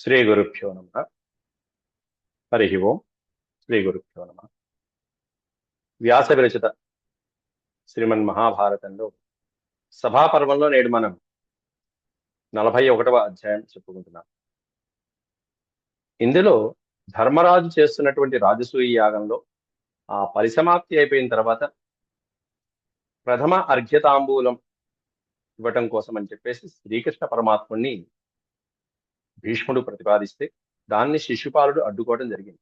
శ్రీ గురుభ్యో నమ. హరి ఓం. శ్రీ గురుభ్యో నమ. వ్యాస విరచిత శ్రీమన్ మహాభారతంలో సభాపర్వంలో నేడు మనం నలభై ఒకటవ అధ్యాయం చెప్పుకుంటున్నాం. ఇందులో ధర్మరాజు చేస్తున్నటువంటి రాజసూయ యాగంలో ఆ పరిసమాప్తి అయిపోయిన తర్వాత ప్రథమ అర్ఘ్యతాంబూలం ఇవ్వటం కోసం అని చెప్పేసి శ్రీకృష్ణ పరమాత్ముణ్ణి భీష్ముడు ప్రతిపాదిస్తే దాన్ని శిశుపాలుడు అడ్డుకోవడం జరిగింది.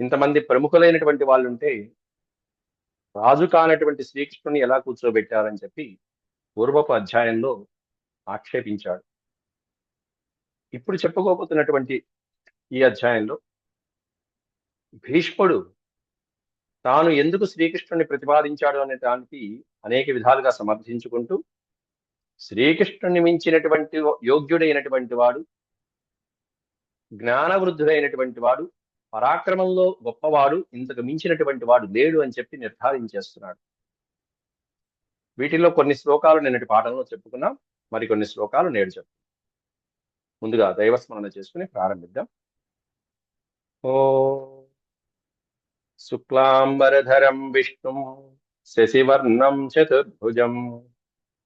ఇంతమంది ప్రముఖులైనటువంటి వాళ్ళు ఉంటే రాజు కానటువంటి శ్రీకృష్ణుని ఎలా కూర్చోబెట్టారని చెప్పి పూర్వపు అధ్యాయంలో ఆక్షేపించాడు. ఇప్పుడు చెప్పుకోబోతున్నటువంటి ఈ అధ్యాయంలో భీష్ముడు తాను ఎందుకు శ్రీకృష్ణుని ప్రతిపాదించాడు అనే దానికి అనేక విధాలుగా సమర్థించుకుంటూ శ్రీకృష్ణుని మించినటువంటి యోగ్యుడైనటువంటి వాడు జ్ఞానవృద్ధుడైనటువంటి వాడు పరాక్రమంలో గొప్పవాడు ఇంతకు మించినటువంటి వాడు లేడు అని చెప్పి నిర్ధారించేస్తున్నాడు. వీటిలో కొన్ని శ్లోకాలు నిన్నటి పాఠంలో చెప్పుకున్నాం మరికొన్ని శ్లోకాలు నేడు చెప్పు ముందుగా దైవస్మరణ చేసుకుని ప్రారంభిద్దాం. ఓ శుక్లాంబరధరం విష్ణుం శశివర్ణం చతుర్భుజం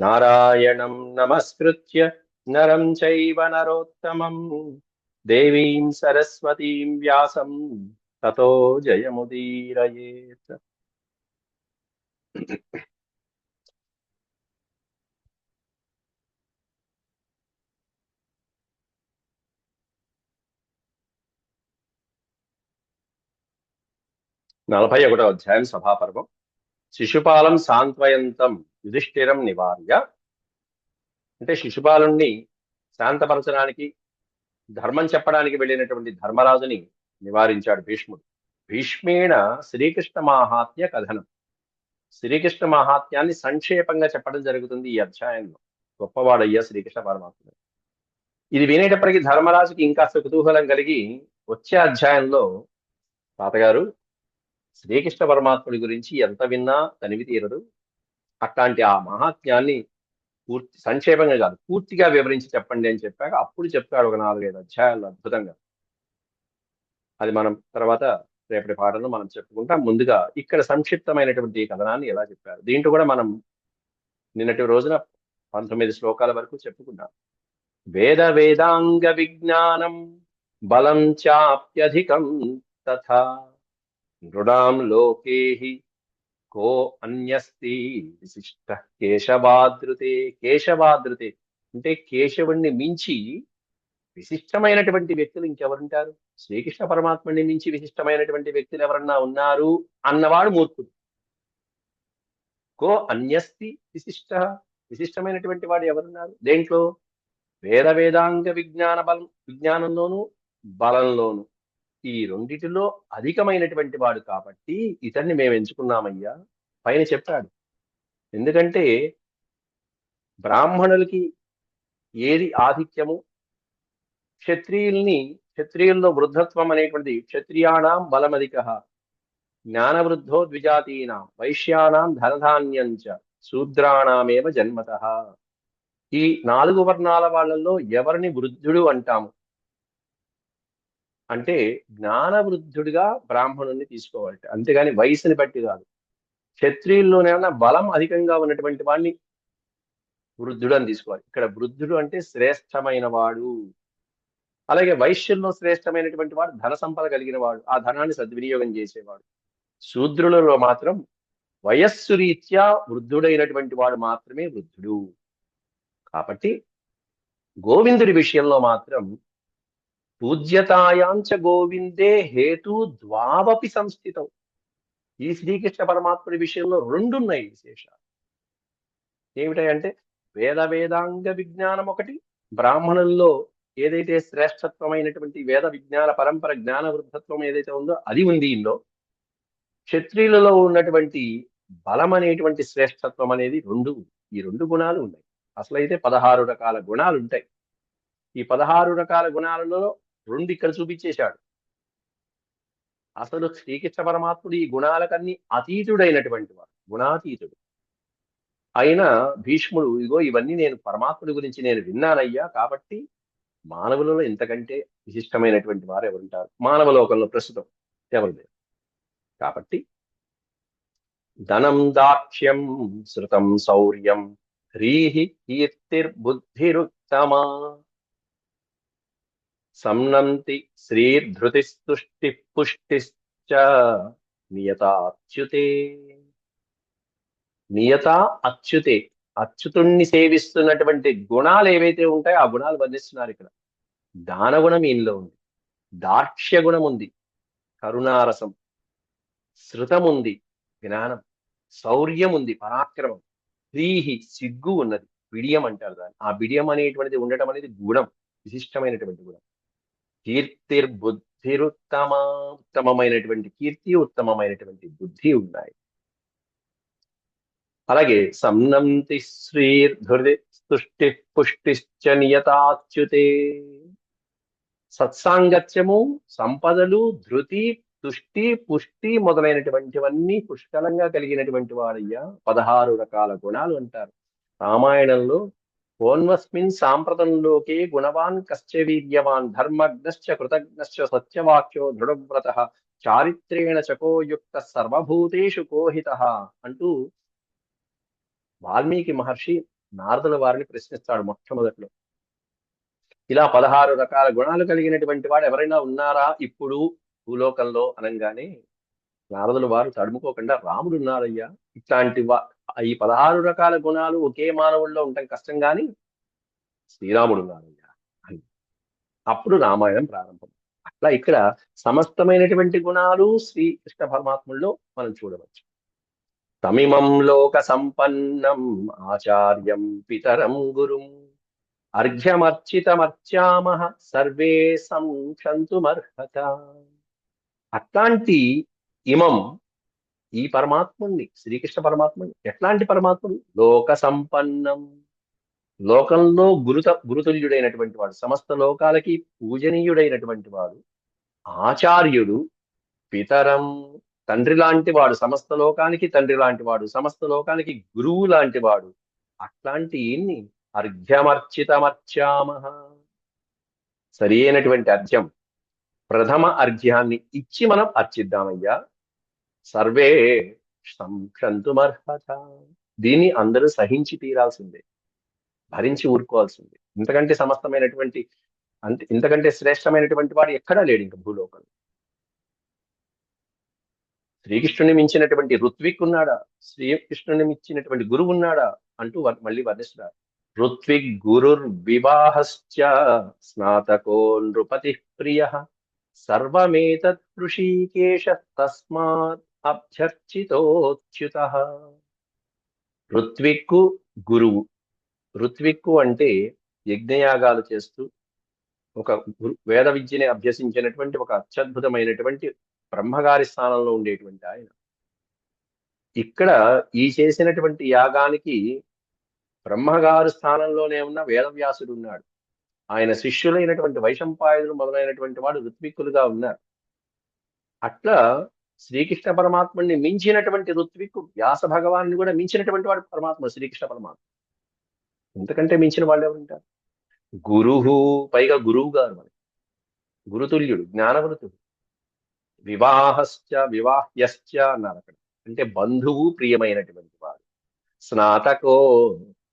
నారాయణం నమస్కృత్య నరం చైవ నరోత్తమం దేవీం సరస్వతీం వ్యాసం తతో జయముదీరయేత్ నలభై ఒకటో అధ్యాయం సభాపర్వం. శిశుపాలం సాంత్వయంతం యుధిష్ఠిరం నివార్య. అంటే శిశుపాలుణ్ణి శాంతపరచడానికి ధర్మం చెప్పడానికి వెళ్ళినటువంటి ధర్మరాజుని నివారించాడు భీష్ముడు. భీష్మేణ శ్రీకృష్ణ మహాత్మ్య కథనం. శ్రీకృష్ణ మహాత్మ్యాన్ని సంక్షేపంగా చెప్పడం జరుగుతుంది ఈ అధ్యాయంలో. గొప్పవాడయ్యా శ్రీకృష్ణ పరమాత్ముడు ఇది వినేటప్పటికీ ధర్మరాజుకి ఇంకా కుతూహలం కలిగి వచ్చే అధ్యాయంలో తాతగారు శ్రీకృష్ణ పరమాత్ముడి గురించి ఎంత విన్నా తనివి తీరదు. అట్లాంటి ఆ మహాత్మ్యాన్ని పూర్తి సంక్షేపంగా కాదు పూర్తిగా వివరించి చెప్పండి అని చెప్పాక అప్పుడు చెప్తాడు ఒక నాలుగైదు అధ్యాయాలు అద్భుతంగా. అది మనం తర్వాత రేపటి పాటను మనం చెప్పుకుంటాం. ముందుగా ఇక్కడ సంక్షిప్తమైనటువంటి కథనాన్ని ఎలా చెప్పారు? దీంట్లో కూడా మనం నిన్నటి రోజున పంతొమ్మిది శ్లోకాల వరకు చెప్పుకున్నాం వేద వేదాంగ విజ్ఞానం బలం చాప్యధికం తథా నృడాం లోకేహి కో అన్యస్తి విశిష్ట కేశవాదృతే కేశవాదృతే అంటే కేశవుణ్ణి మించి విశిష్టమైనటువంటి వ్యక్తులు ఇంకెవరుంటారు? శ్రీకృష్ణ పరమాత్మని మించి విశిష్టమైనటువంటి వ్యక్తులు ఎవరన్నా ఉన్నారు అన్నవాడు మూర్ఖుడు. కో అన్యస్తి విశిష్ట విశిష్టమైనటువంటి వాడు ఎవరున్నారు? దేంట్లో? వేద వేదాంగ విజ్ఞాన బలం విజ్ఞానంలోను బలంలోను. ఈ రెండిటిలో అధికమైనటువంటి వాడు కాబట్టి ఇతన్ని మేము ఎంచుకున్నామయ్యా పైన చెప్పాడు. ఎందుకంటే బ్రాహ్మణులకి ఏది ఆధిక్యము? క్షత్రియుల్ని క్షత్రియుల్లో వృద్ధత్వం అనేటువంటి క్షత్రియాణం బలమధిక జ్ఞానవృద్ధో ద్విజాతీనాం వైశ్యానాం ధనధాన్యంచ శూద్రాణమేవ జన్మత. ఈ నాలుగు వర్ణాల వాళ్ళల్లో ఎవరిని వృద్ధుడు అంటాము? అంటే జ్ఞానవృద్ధుడిగా బ్రాహ్మణుల్ని తీసుకోవాలి అంతేగాని వయసుని బట్టి కాదు. క్షత్రియుల్లోనేమన్నా బలం అధికంగా ఉన్నటువంటి వాడిని వృద్ధుడు అని తీసుకోవాలి. ఇక్కడ వృద్ధుడు అంటే శ్రేష్టమైన వాడు. అలాగే వైశ్యుల్లో శ్రేష్టమైనటువంటి వాడు ధన సంపద కలిగిన వాడు ఆ ధనాన్ని సద్వినియోగం చేసేవాడు. శూద్రులలో మాత్రం వయస్సు రీత్యా వృద్ధుడైనటువంటి వాడు మాత్రమే వృద్ధుడు. కాబట్టి గోవిందుడి విషయంలో మాత్రం పూజ్యతాయాంచ గోవిందే హేతు ద్వావపి సంస్థితం. ఈ శ్రీకృష్ణ పరమాత్ముడి విషయంలో రెండున్నాయి విశేషాలు. ఏమిటంటే వేద వేదాంగ విజ్ఞానం ఒకటి బ్రాహ్మణుల్లో ఏదైతే శ్రేష్టత్వమైనటువంటి వేద విజ్ఞాన పరంపర జ్ఞాన వృద్ధత్వం ఏదైతే ఉందో అది ఉంది ఇందులో. క్షత్రియులలో ఉన్నటువంటి బలం అనేటువంటి శ్రేష్టత్వం అనేది రెండు ఈ రెండు గుణాలు ఉన్నాయి. అసలైతే పదహారు రకాల గుణాలు ఉంటాయి ఈ పదహారు రకాల గుణాలలో రెండు ఇక్కడ చూపించేశాడు. అసలు శ్రీకృష్ణ పరమాత్ముడు ఈ గుణాలకన్నీ అతీతుడైనటువంటి వాడు గుణాతీతుడు. అయినా భీష్ముడు ఇగో ఇవన్నీ నేను పరమాత్ముడి గురించి నేను విన్నానయ్యా కాబట్టి మానవులలో ఇంతకంటే విశిష్టమైనటువంటి వారు ఎవరుంటారు? మానవ లోకంలో ప్రస్తుతం ఎవరు లేరు. కాబట్టి ధనం దాక్ష్యం శృతం శౌర్యం హ్రీహి కీర్తిర్బుద్ధిరుత్తమా. సంనంతి శ్రీర్ధృతిస్తుష్టి పుష్టిశ్చ నియతాచ్యుతే. నియత అచ్యుతే. అచ్యుతుణ్ణి సేవిస్తున్నటువంటి గుణాలు ఏవైతే ఉంటాయో ఆ గుణాలు వర్ణిస్తున్నారు ఇక్కడ. దానగుణం ఈయనలో ఉంది. దాక్ష్య గుణం ఉంది. కరుణారసం. శృతం ఉంది. జ్ఞానం. శౌర్యం ఉంది. పరాక్రమం. హ్రీహి సిగ్గు ఉన్నది. బిడియం అంటారు దాన్ని. ఆ బిడియం అనేటువంటిది ఉండటం అనేది గుణం. విశిష్టమైనటువంటి గుణం. కీర్తిర్బుద్ధిరుత్తమ ఉత్తమమైనటువంటి కీర్తి ఉత్తమమైనటువంటి బుద్ధి ఉన్నాయి. అలాగే సంనంతి శ్రీర్ధృతి స్తుష్టి పుష్టిశ్చ నియతాచ్యుతే. సత్సాంగత్యము సంపదలు ధృతి తుష్టి పుష్టి మొదలైనటువంటివన్నీ పుష్కలంగా కలిగినటువంటి వాడయ్యా పదహారు రకాల గుణాలు అంటారు. రామాయణంలో ఓన్వస్మిన్ సాంప్రతంలోకే గుణవాన్ కశ్చ వీర్యవాన్ ధర్మజ్ఞశ్చ కృతజ్ఞశ్చ సత్యవాక్యో దృఢవ్రత చారిత్రేణ చకోయుక్త సర్వభూతేషు కోహిత అంటూ వాల్మీకి మహర్షి నారదుల వారిని ప్రశ్నిస్తాడు మొట్టమొదట్లో. ఇలా పదహారు రకాల గుణాలు కలిగినటువంటి వాడు ఎవరైనా ఉన్నారా? ఇప్పుడు భూలోకంలో అనగానే నారదుల వారు తడుముకోకుండా రాముడు ఉన్నారయ్యా. ఇట్లాంటి వా ఈ పదహారు రకాల గుణాలు ఒకే మానవుల్లో ఉండటం కష్టం కానీ శ్రీరాముడు ఉన్నారయ్యా అని. అప్పుడు రామాయణం ప్రారంభం. అట్లా ఇక్కడ సమస్తమైనటువంటి గుణాలు శ్రీకృష్ణ పరమాత్ముల్లో మనం చూడవచ్చు. తమిమం లోక సంపన్నం ఆచార్యం పితరం గురుం. అర్ఘ్యమర్చితమర్చామహ సర్వే సంక్షంతుమర్హత అట్లాంటి ఇమం ఈ పరమాత్ముణ్ణి శ్రీకృష్ణ పరమాత్ముని ఎట్లాంటి పరమాత్ముడు? లోక సంపన్నం. లోకంలో గురుత గురుతుల్యుడైనటువంటి వాడు సమస్త లోకాలకి పూజనీయుడైనటువంటి వాడు ఆచార్యుడు పితరం తండ్రి లాంటి వాడు సమస్త లోకానికి తండ్రి లాంటి వాడు సమస్త లోకానికి గురువు లాంటి వాడు. అట్లాంటి ఈయన్ని అర్ఘ్యమర్చితమర్చామహ. సరి అయినటువంటి అర్ఘ్యం ప్రథమ అర్ఘ్యాన్ని ఇచ్చి మనం అర్చిద్దామయ్యా. సర్వే సంక్రంతుమర్హత దీన్ని అందరూ సహించి తీరాల్సిందే. భరించి ఊరుకోవాల్సిందే. ఇంతకంటే సమస్తమైనటువంటి అంటే ఇంతకంటే శ్రేష్టమైనటువంటి వాడు ఎక్కడా లేడు ఇంకా భూలోకంలో. శ్రీకృష్ణుని మించినటువంటి ఋత్విక్ ఉన్నాడా? శ్రీకృష్ణుని మించినటువంటి గురువు ఉన్నాడా? అంటూ మళ్ళీ వర్ణిస్తున్నారు. ఋత్విక్ గురుర్ వివాహశ్చ స్నాతకో నృపతి ప్రియ. సర్వమేతత్ ఋషికేశ తస్మాత్ అభ్యర్చితోచ్యుత ఋత్విక్కు గురువు. ఋత్విక్కు అంటే యజ్ఞయాగాలు చేస్తూ ఒక వేద విద్యని అభ్యసించినటువంటి ఒక అత్యద్భుతమైనటువంటి బ్రహ్మగారి స్థానంలో ఉండేటువంటి ఆయన. ఇక్కడ ఈ చేసినటువంటి యాగానికి బ్రహ్మగారు స్థానంలోనే ఉన్న వేదవ్యాసుడు ఉన్నాడు. ఆయన శిష్యులైనటువంటి వైశంపాయుడు మొదలైనటువంటి వాడు ఋత్విక్కులుగా ఉన్నారు. అట్లా శ్రీకృష్ణ పరమాత్ముడిని మించినటువంటి ఋత్విక్కు వ్యాస భగవాన్ని కూడా మించినటువంటి వాడు పరమాత్మ శ్రీకృష్ణ పరమాత్మ. ఇంతకంటే మించిన వాళ్ళు ఎవరుంటారు? గురువు పైగా గురువు గారు మనకి గురుతుల్యుడు జ్ఞానవృతుడు. వివాహశ్చ వివాహ్యశ్చ అన్నారు అక్కడ. అంటే బంధువు ప్రియమైనటువంటి వాడు. స్నాతకో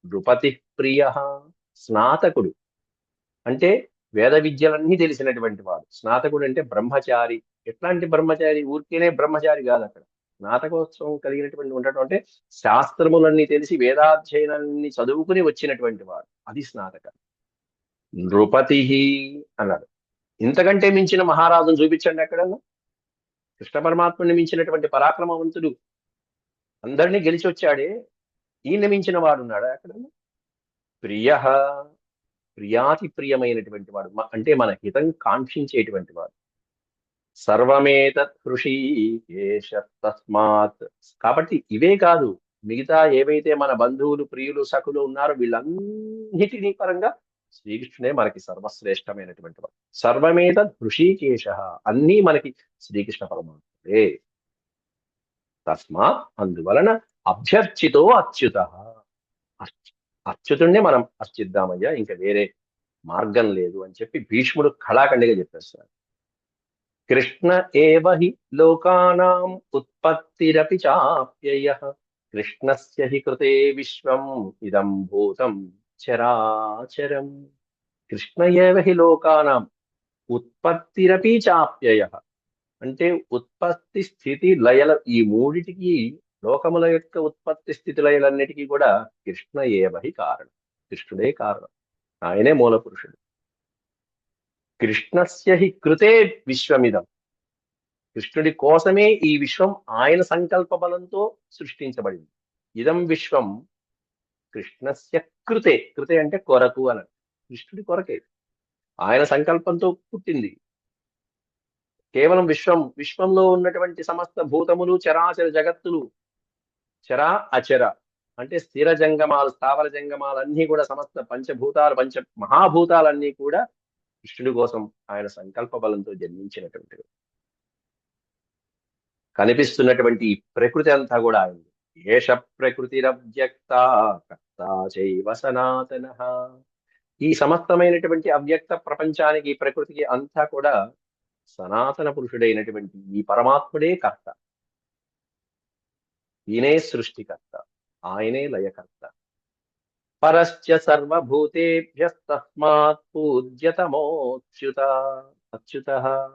నృపతి ప్రియ స్నాతకుడు. అంటే వేద విద్యలన్నీ తెలిసినటువంటి వాడు. స్నాతకుడు అంటే బ్రహ్మచారి ఎట్లాంటి బ్రహ్మచారి? ఊరికేనే బ్రహ్మచారి కాదు అక్కడ. స్నాతకోత్సవం కలిగినటువంటి ఉండటం అంటే శాస్త్రములన్నీ తెలిసి వేదాధ్యయనాన్ని చదువుకుని వచ్చినటువంటి వాడు. అది స్నాతక. నృపతి అన్నాడు. ఇంతకంటే మించిన మహారాజును చూపించండి ఎక్కడన్నా? కృష్ణ పరమాత్మని మించినటువంటి పరాక్రమవంతుడు అందరినీ గెలిచి వచ్చాడే. ఈయన మించిన వాడు ఉన్నాడా ఎక్కడన్నా? ప్రియ ప్రియాతి ప్రియమైనటువంటి వాడు. అంటే మన హితం కాంక్షించేటువంటి వాడు. సర్వమేతత్ హృషీకేశ తస్మాత్. కాబట్టి ఇవే కాదు మిగతా ఏవైతే మన బంధువులు ప్రియులు సఖులు ఉన్నారో వీళ్ళన్నిటినీ పరంగా శ్రీకృష్ణుడే మనకి సర్వశ్రేష్టమైనటువంటి వాడు. సర్వమేత హృషీకేశ అన్నీ మనకి శ్రీకృష్ణ పరమాత్ముడే. తస్మాత్ అందువలన అభ్యర్చితో అచ్యుత. అచ్యుతుణ్ణి మనం అర్చిద్దామయ్యా ఇంకా వేరే మార్గం లేదు అని చెప్పి భీష్ముడు కళాఖండిగా చెప్పేస్తారు కృష్ణ ఏవ హి లోకానాం ఉత్పత్తిరపి చాప్యయ. కృష్ణస్య హి కృతే విశ్వం ఇదం భూతం చరాచరం. కృష్ణ ఏవ హి లోకానాం ఉత్పత్తిరపి చాప్యయ. అంటే ఉత్పత్తి స్థితి లయల ఈ మూడిటికి లోకముల యొక్క ఉత్పత్తి స్థితి లయలన్నిటికీ కూడా కృష్ణ ఏవహి కారణం. కృష్ణుడే కారణం. ఆయనే మూల పురుషుడు కృష్ణస్య హి కృతే విశ్వమిదం. కృష్ణుడి కోసమే ఈ విశ్వం ఆయన సంకల్ప బలంతో సృష్టించబడింది. ఇదం విశ్వం కృష్ణస్య కృతే. కృతే అంటే కొరకు అని కృష్ణుడి కొరకే. ఆయన సంకల్పంతో పుట్టింది. కేవలం విశ్వం విశ్వంలో ఉన్నటువంటి సమస్త భూతములు చరాచర జగత్తులు చర అచర అంటే స్థిర జంగమాలు స్థావర జంగమాలు అన్నీ కూడా సమస్త పంచభూతాలు పంచ మహాభూతాలన్నీ కూడా కృష్ణుడి కోసం ఆయన సంకల్ప బలంతో జన్మించినటువంటివి కనిపిస్తున్నటువంటి ఈ ప్రకృతి అంతా కూడా ఆయన ఏష ప్రకృతిరవ్యక్త కర్త చైవ సనాతన. ఈ సమస్తమైనటువంటి అవ్యక్త ప్రపంచానికి ఈ ప్రకృతికి అంతా కూడా సనాతన పురుషుడైనటువంటి ఈ పరమాత్ముడే కర్త. ఈయనే సృష్టికర్త. ఆయనే లయకర్త. పరశ్చ సర్వభూతేభ్యస్తస్మాత్ పూజ్యతమోచ్యుత అచ్యుత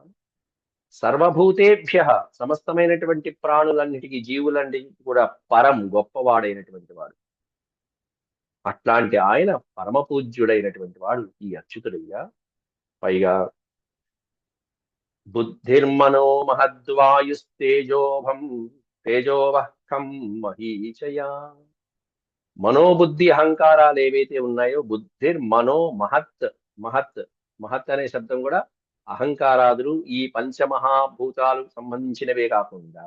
సర్వభూతేభ్య సమస్తమైనటువంటి ప్రాణులన్నిటికీ జీవులన్నిటికీ కూడా పరం గొప్పవాడైనటువంటి వాడు. అట్లాంటి ఆయన పరమపూజ్యుడైనటువంటి వాడు ఈ అచ్యుతుడయ్యా. పైగా బుద్ధిర్మనో మహద్వాయుస్తేజోభం తేజోవహం మహీచయా. మనోబుద్ధి అహంకారాలు ఏవైతే ఉన్నాయో బుద్ధిర్ మనో మహత్ మహత్ మహత్ అనే శబ్దం కూడా అహంకారాదులు ఈ పంచమహాభూతాలు సంబంధించినవే కాకుండా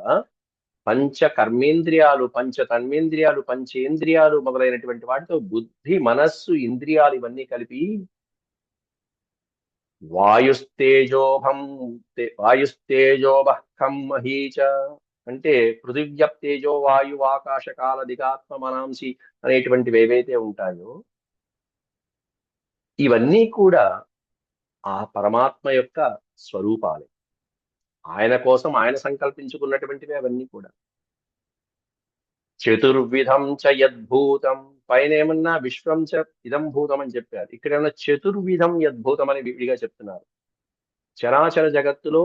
పంచ కర్మేంద్రియాలు పంచ తన్మేంద్రియాలు పంచేంద్రియాలు మొదలైనటువంటి వాటితో బుద్ధి మనస్సు ఇంద్రియాలు ఇవన్నీ కలిపి వాయుస్తేజోభం వాయుస్తేజోభం మహీచ అంటే పృథివ్యప్తేజో వాయు ఆకాశ కాల దిగాత్మ మనాంసి అనేటువంటివి ఏవైతే ఉంటాయో ఇవన్నీ కూడా ఆ పరమాత్మ యొక్క స్వరూపాలే. ఆయన కోసం ఆయన సంకల్పించుకున్నటువంటివి అవన్నీ కూడా. చతుర్విధం చ యద్భూతం. పైన ఏమన్నా విశ్వం చ ఇదం భూతం అని చెప్పారు. ఇక్కడ ఏమన్నా చతుర్విధం యద్భూతం అని విడిగా చెప్తున్నారు. చరాచర జగత్తులో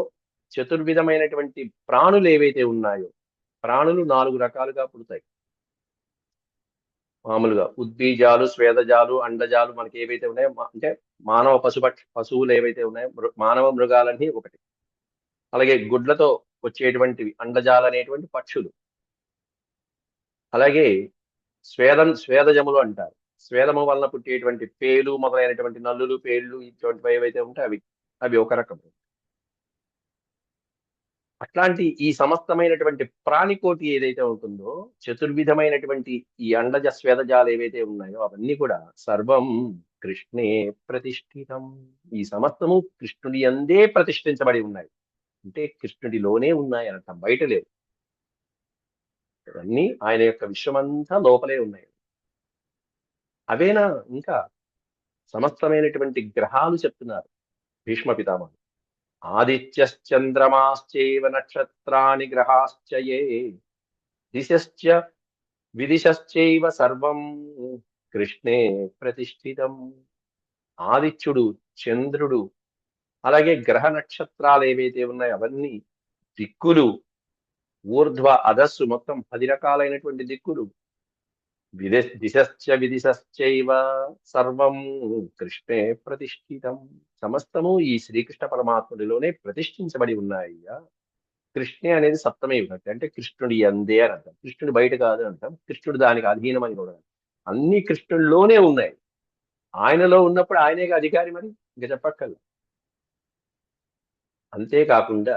చతుర్విధమైనటువంటి ప్రాణులు ఏవైతే ఉన్నాయో ప్రాణులు నాలుగు రకాలుగా పుడతాయి. మామూలుగా ఉద్బీజాలు స్వేదజాలు అండజాలు మనకి ఏవైతే ఉన్నాయో అంటే మానవ పశుపక్ష పశువులు ఏవైతే ఉన్నాయో మృ- మానవ మృగాలన్నీ ఒకటి. అలాగే గుడ్లతో వచ్చేటువంటివి అండజాలు అనేటువంటి పక్షులు. అలాగే స్వేదం స్వేదజములు అంటారు. స్వేదము వలన పుట్టేటువంటి పేలు మొదలైనటువంటి నల్లులు పేళ్ళు ఇటువంటివి ఏవైతే ఉంటాయి అవి అవి ఒక రకం అట్లాంటి ఈ సమస్తమైనటువంటి ప్రాణికోటి ఏదైతే ఉంటుందో చతుర్విధమైనటువంటి ఈ అండజ స్వేదజాలు ఏవైతే ఉన్నాయో అవన్నీ కూడా సర్వం కృష్ణే ప్రతిష్ఠితం. ఈ సమస్తము కృష్ణుడి అందే ప్రతిష్ఠించబడి ఉన్నాయి. అంటే కృష్ణుడిలోనే ఉన్నాయి అనట బయట లేవు. ఇవన్నీ ఆయన యొక్క విశ్వమంతా లోపలే ఉన్నాయి. అవేనా? ఇంకా సమస్తమైనటువంటి గ్రహాలు చెప్తున్నారు. భీష్మ పితామహుడు. ఆదిత్యశ్చంద్రమాశ్చైవ నక్షత్రాణి గ్రహాశ్చయే దిశశ్చ విదిశశ్చైవ సర్వం కృష్ణే ప్రతిష్ఠితం. ఆదిత్యుడు చంద్రుడు అలాగే గ్రహ నక్షత్రాలు ఏవైతే ఉన్నాయో అవన్నీ దిక్కులు ఊర్ధ్వ అధస్సు మొత్తం పది రకాలైనటువంటి దిక్కులు. విద దిశశ్చ విదిశశ్చైవ సర్వం కృష్ణే ప్రతిష్ఠితం. సమస్తము ఈ శ్రీకృష్ణ పరమాత్ముడిలోనే ప్రతిష్ఠించబడి ఉన్నాయి కృష్ణే అనేది సప్తమే విభక్తి అంటే కృష్ణుడి అందే అని అంటాం కృష్ణుడి బయట కాదు అంటాం కృష్ణుడు దానికి అధీనమని కూడా అన్ని కృష్ణుడిలోనే ఉన్నాయి. ఆయనలో ఉన్నప్పుడు ఆయనే అధికారి మరి? ఇంకా చెప్పక్కర్ల. అంతేకాకుండా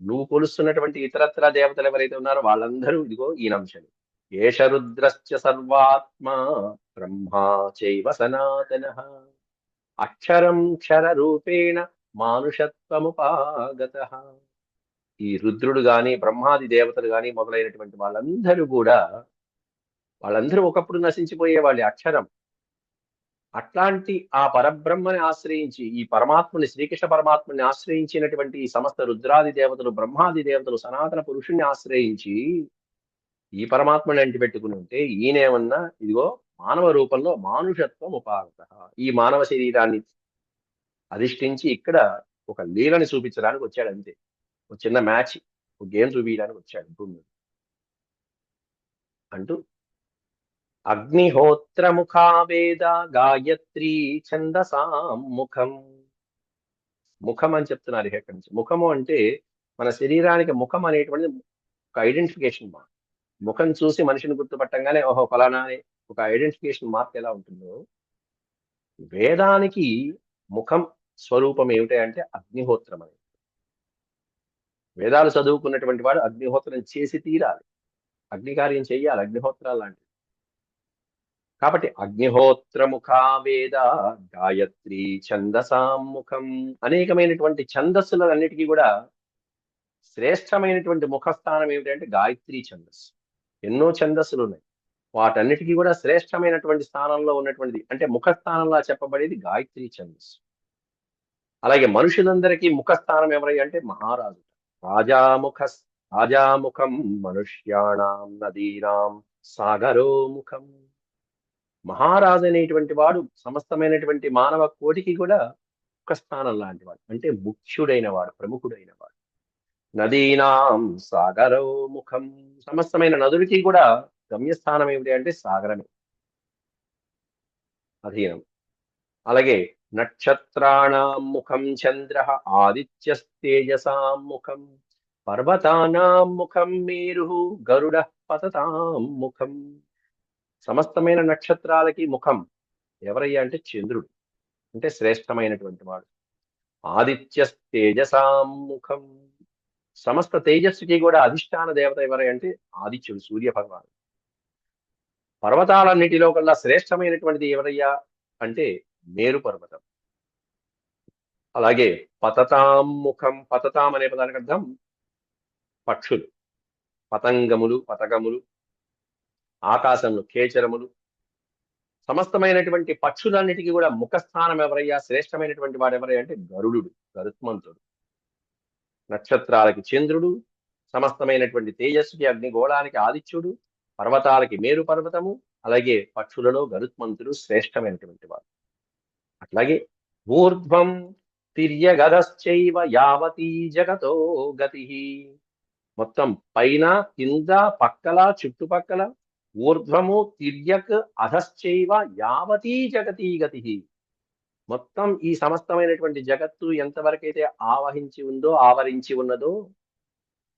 నువ్వు కొలుస్తున్నటువంటి ఇతరత్ర దేవతలు ఎవరైతే ఉన్నారో వాళ్ళందరూ ఇదిగో ఈ అంశాలు. ఏష సర్వాత్మా సర్వాత్మ బ్రహ్మా చైవ సనాతన. అక్షరం క్షర రూపేణ మానుషత్వముపాగత. ఈ రుద్రుడు గాని బ్రహ్మాది దేవతలు గాని మొదలైనటువంటి వాళ్ళందరూ కూడా వాళ్ళందరూ ఒకప్పుడు నశించిపోయే వాళ్ళ అక్షరం. అట్లాంటి ఆ పరబ్రహ్మని ఆశ్రయించి ఈ పరమాత్మని శ్రీకృష్ణ పరమాత్మని ఆశ్రయించినటువంటి ఈ సమస్త రుద్రాది దేవతలు బ్రహ్మాది దేవతలు సనాతన పురుషుణ్ణి ఆశ్రయించి ఈ పరమాత్మని అంటి పెట్టుకుని ఉంటే ఈయనేమన్నా ఇదిగో మానవ రూపంలో మానుషత్వం ఉపాగత ఈ మానవ శరీరాన్ని అధిష్ఠించి ఇక్కడ ఒక లీలని చూపించడానికి వచ్చాడు అంతే. ఒక చిన్న మ్యాచ్ ఒక గేమ్ చూపించడానికి వచ్చాడు భూమి అంటూ అగ్నిహోత్రముఖా వేద గాయత్రి ఛందసాం ముఖం. ముఖం అని చెప్తున్నారు ఇక్కడి నుంచి. ముఖము అంటే మన శరీరానికి ముఖం అనేటువంటిది ఒక ఐడెంటిఫికేషన్ ముఖం చూసి మనిషిని గుర్తుపట్టంగానే ఓహో ఫలానా ఒక ఐడెంటిఫికేషన్ మార్క్ ఎలా ఉంటుందో వేదానికి ముఖం స్వరూపం ఏమిటంటే అగ్నిహోత్రం అనేది వేదాలు చదువుకున్నటువంటి వాడు అగ్నిహోత్రం చేసి తీరాలి. అగ్నికార్యం చేయాలి అగ్నిహోత్రాలు లాంటివి. కాబట్టి అగ్నిహోత్రముఖా వేద గాయత్రి ఛందసాముఖం అనేకమైనటువంటి ఛందస్సులన్నిటికీ కూడా శ్రేష్టమైనటువంటి ముఖస్థానం ఏమిటంటే గాయత్రి ఛందస్సు. ఎన్నో ఛందస్సులు ఉన్నాయి. వాటన్నిటికీ కూడా శ్రేష్టమైనటువంటి స్థానంలో ఉన్నటువంటిది. అంటే ముఖస్థానంలో చెప్పబడేది గాయత్రి ఛందస్సు అలాగే మనుషులందరికీ ముఖస్థానం ఎవరై అంటే మహారాజు. రాజాముఖ రాజాముఖం మనుష్యాణం నదీనాం సాగరో ముఖం. మహారాజు అనేటువంటి వాడు సమస్తమైనటువంటి మానవ కోటికి కూడా ఒక స్థానం లాంటి వాడు. అంటే ముఖ్యుడైన వాడు ప్రముఖుడైన వాడు. నదీనాం సాగరో ముఖం. సమస్తమైన నదులకి కూడా గమ్యస్థానం ఏమిటి అంటే సాగరమే. అధీనం. అలాగే నక్షత్రాణం ముఖం చంద్ర ఆదిత్యస్తేజసాం ముఖం పర్వతానాం ముఖం మేరు గరుడ పతతాం ముఖం. సమస్తమైన నక్షత్రాలకి ముఖం ఎవరయ్యా అంటే చంద్రుడు. అంటే శ్రేష్టమైనటువంటి వాడు. ఆదిత్యస్తేజసాం ముఖం. సమస్త తేజస్సుకి కూడా అధిష్టాన దేవత ఎవరై అంటే ఆదిత్యుడు సూర్య భగవానుడు పర్వతాలన్నిటిలో కల్లా శ్రేష్టమైనటువంటిది ఎవరయ్యా? అంటే మేరు పర్వతం. అలాగే పతతాం ముఖం పతతాం అనే పదానికి అర్థం పక్షులు. పతంగములు పతకములు ఆకాశంలో కేచరములు. సమస్తమైనటువంటి పక్షులన్నిటికీ కూడా ముఖస్థానం ఎవరయ్యా? శ్రేష్టమైనటువంటి వాడు ఎవరయ్యా? అంటే గరుడు గరుత్మంతుడు. నక్షత్రాలకి చంద్రుడు సమస్తమైనటువంటి తేజస్సుకి అగ్నిగోళానికి ఆదిత్యుడు పర్వతాలకి మేరు పర్వతము అలాగే పక్షులలో గరుత్మంతుడు శ్రేష్టమైనటువంటి వాడు అట్లాగే ఊర్ధ్వం తిర్యగదశ్చైవ యావతీ జగతో గతి. మొత్తం పైన కింద పక్కల చుట్టుపక్కల ఊర్ధ్వము తిర్యక్ అధశ్చైవ యావతీ జగతీ గతి. మొత్తం ఈ సమస్తమైనటువంటి జగత్తు ఎంతవరకైతే ఆవహించి ఉందో ఆవరించి ఉన్నదో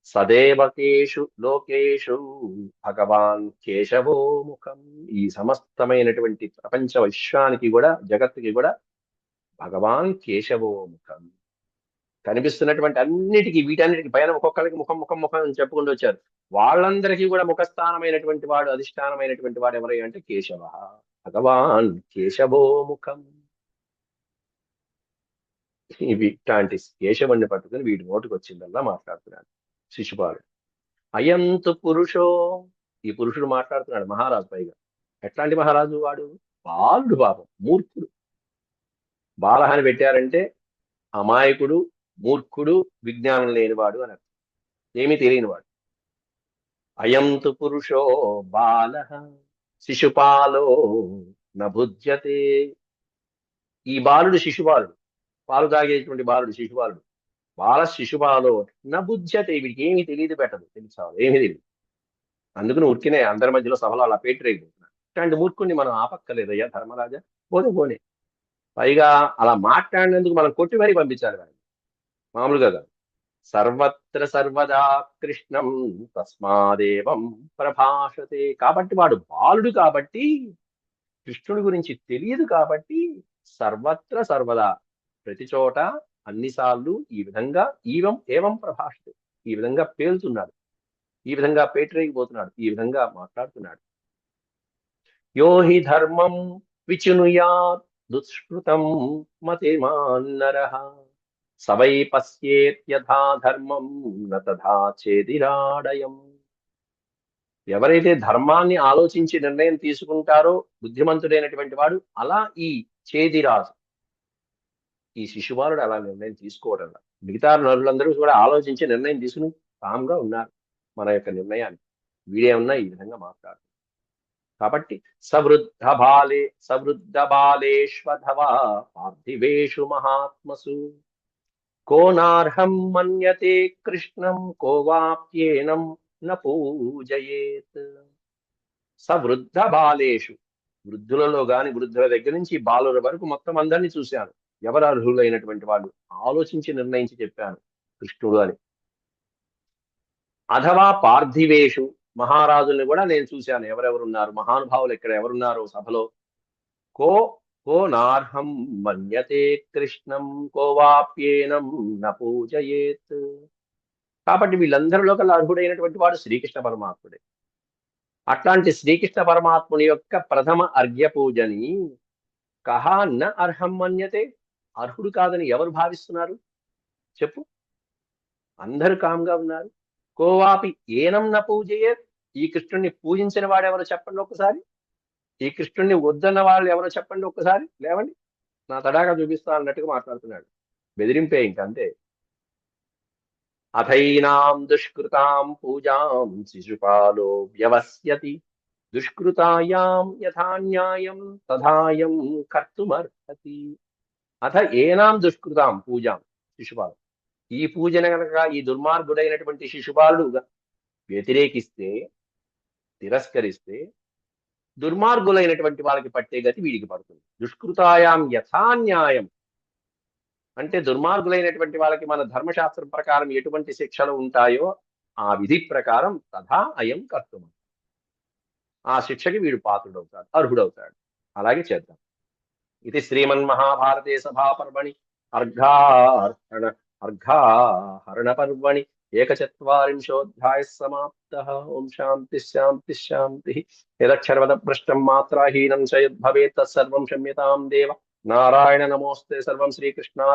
సదేవకేషు లోకేషు భగవాన్ కేశవో ముఖం. ఈ సమస్తమైనటువంటి ప్రపంచ విశ్వానికి కూడా జగత్తుకి కూడా భగవాన్ కేశవో ముఖం. కనిపిస్తున్నటువంటి అన్నిటికీ వీటన్నిటికి పైన ఒక్కొక్కరికి ముఖం ముఖం ముఖం అని చెప్పుకుంటూ వచ్చారు. వాళ్ళందరికీ కూడా ముఖస్థానమైనటువంటి వాడు అధిష్టానమైనటువంటి వాడు ఎవరై అంటే కేశవ. భగవాన్ కేశవో ముఖం. ఇవి ఇట్లాంటి కేశవుణ్ణి పట్టుకుని వీడి నోటికి వచ్చిందల్లా మాట్లాడుతున్నాడు శిశుపాలుడు అయంతు పురుషో ఈ పురుషుడు మాట్లాడుతున్నాడు మహారాజు పైగా. ఎట్లాంటి మహారాజు వాడు? బాలుడు పాపం మూర్ఖుడు. బాలహాని పెట్టారంటే అమాయకుడు మూర్ఖుడు విజ్ఞానం లేనివాడు అని అర్థం. ఏమీ తెలియనివాడు అయంతు పురుషో బాల శిశుపాలో నభుజ్యతే. ఈ బాలుడు శిశుపాలుడు పాలు తాగేటువంటి బాలుడు శిశుపాలుడు బాల శిశుబాలో నభుజ్యతే వీడికి ఏమీ తెలియదు పెట్టదు. తెలుసా? ఏమీ తెలియదు. అందుకని ఉరికినే అందరి మధ్యలో సభలో అలా పేటరేగిపోతున్నాడు ఇట్లాంటి మూర్ఖుడిని మనం ఆపక్కలేదయ్యా ధర్మరాజా? పోనే పోనే. పైగా అలా మాట్లాడినందుకు మనం కొట్టి మరీ పంపించాలి వాడిని మామూలుగా కాదు. సర్వత్ర సర్వదా కృష్ణం తస్మాదేవం ప్రభాషతే. కాబట్టి వాడు బాలుడు కాబట్టి కృష్ణుడి గురించి తెలియదు కాబట్టి సర్వత్ర సర్వదా ప్రతి చోట అన్నిసార్లు ఈ విధంగా ఈవం ఏవం ప్రభాషితు. ఈ విధంగా పేలుతున్నాడు. ఈ విధంగా పేటరేగిపోతున్నాడు ఈ విధంగా మాట్లాడుతున్నాడు. యోహి ధర్మం విచునుయాత్ దుష్కృతం మతిమాన్నర సవై పశ్యేత్యథా ధర్మం నతథా చేదిరాడయం ఎవరైతే ధర్మాన్ని ఆలోచించి నిర్ణయం తీసుకుంటారో బుద్ధిమంతుడైనటువంటి వాడు అలా ఈ చేదిరాజు ఈ శిశుబాలుడు అలా నిర్ణయం తీసుకోవడం మిగతా నరులందరూ కూడా ఆలోచించి నిర్ణయం తీసుకుని కామ్గా ఉన్నారు మన యొక్క నిర్ణయాన్ని. వీడేమన్నా ఈ విధంగా మాట్లాడు. కాబట్టి సవృద్ధ బాలే సవృద్ధ బాలేష్వధవా పార్థివేషు మహాత్మసు. కోనార్హం మన్యతే కృష్ణం కోవాప్యేనం న పూజయేత్. సవృద్ధ బాలేషు. వృద్ధులలో గాని వృద్ధుల దగ్గర నుంచి బాలుల వరకు మొత్తం అందరినీ చూశాను ఎవరు అర్హులైనటువంటి వాళ్ళు? ఆలోచించి నిర్ణయించి చెప్పాను కృష్ణుడు అని. అథవా పార్థివేషు మహారాజుల్ని కూడా నేను చూశాను. ఎవరెవరు ఉన్నారు మహానుభావులు ఇక్కడ ఎవరున్నారు సభలో? కో కో నార్హం మన్యతే కృష్ణం కోవాప్యేనం న పూజయేత్. కాబట్టి వీళ్ళందరిలో కల్లా అర్హుడైనటువంటి వాడు శ్రీకృష్ణ పరమాత్ముడే. అట్లాంటి శ్రీకృష్ణ పరమాత్ముని యొక్క ప్రథమ అర్ఘ్య పూజని కహా న అర్హం మన్యతే? అర్హుడు కాదని ఎవరు భావిస్తున్నారు? చెప్పు. అందరూ కామ్గా ఉన్నారు. కోవాపి ఏనం న పూజయే. ఈ కృష్ణుణ్ణి పూజించిన వాడు ఎవరో చెప్పండి ఒక్కసారి. ఈ కృష్ణుణ్ణి వద్దన్న వాళ్ళు ఎవరో చెప్పండి ఒక్కసారి. లేవండి. నా తడాగా చూపిస్తా అన్నట్టుగా మాట్లాడుతున్నాడు. బెదిరింపే ఇంకంతే అథైనాం దుష్కృతాం పూజాం శిశుపాలో వ్యవస్యతి. దుష్కృతాయాం యథాన్యాయం తథాయం కర్తుమర్హతి. అథ ఏనాం దుష్కృతాం పూజాం శిశుపాలు ఈ పూజన గనక ఈ దుర్మార్గుడైనటువంటి శిశుపాలుడు వ్యతిరేకిస్తే తిరస్కరిస్తే దుర్మార్గులైనటువంటి వాళ్ళకి పట్టే గతి వీడికి పడుతుంది. దుష్కృతాయాం యథాన్యాయం. అంటే దుర్మార్గులైనటువంటి వాళ్ళకి మన ధర్మశాస్త్రం ప్రకారం ఎటువంటి శిక్షలు ఉంటాయో ఆ విధి ప్రకారం తథా అయం కర్తమ ఆ శిక్షకి వీడు పాత్రుడవుతాడు అర్హుడవుతాడు. అలాగే చేద్దాం. ఇది శ్రీమన్మహాభారతే సభాపర్వణి. అర్ఘార్హణ అర్ఘాహరణ పర్వణి ఏకచత్వరింశోధ్యాయ సమాప్త. ఓం శాంతి శాంతి శాంతి. యదక్షరవద పృష్టం మాత్రాహీనం చ యద్భవేత్. తత్సర్వం క్షమ్యతాం దేవ. నారాయణ నమోస్తే. సర్వం శ్రీకృష్ణార్